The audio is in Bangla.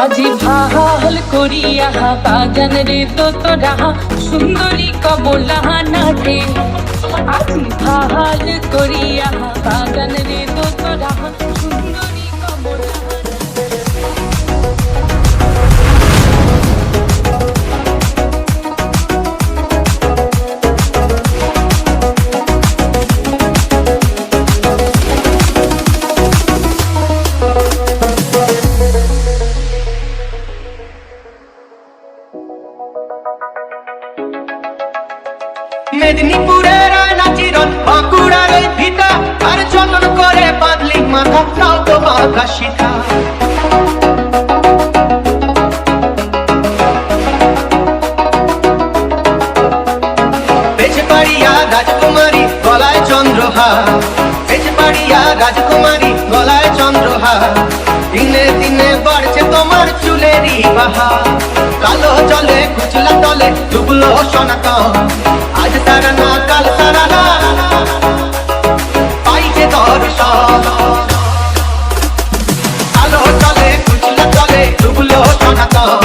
আজি ভালো করিয়া বাজান রে তোরা সুন্দরী কমলা নাটে। আজি ভালো করিয়া বাজান রে তোরা মেদিনীপুরের আয়না চিরন, বাঁকুড়ার ভিটা। আর যতন করে বাঁধলি মাথা, তাও তো সীতা রাজকুমারী, গলায় চন্দ্রহার। বেজবাড়িয়া রাজকুমারী, গলায় চন্দ্রহার। দিনে দিনে বাড়ছে তোমার চুলেরই বাহার। কালো জলে, কুচলা তলে ডুবলো সনাতন। না তো।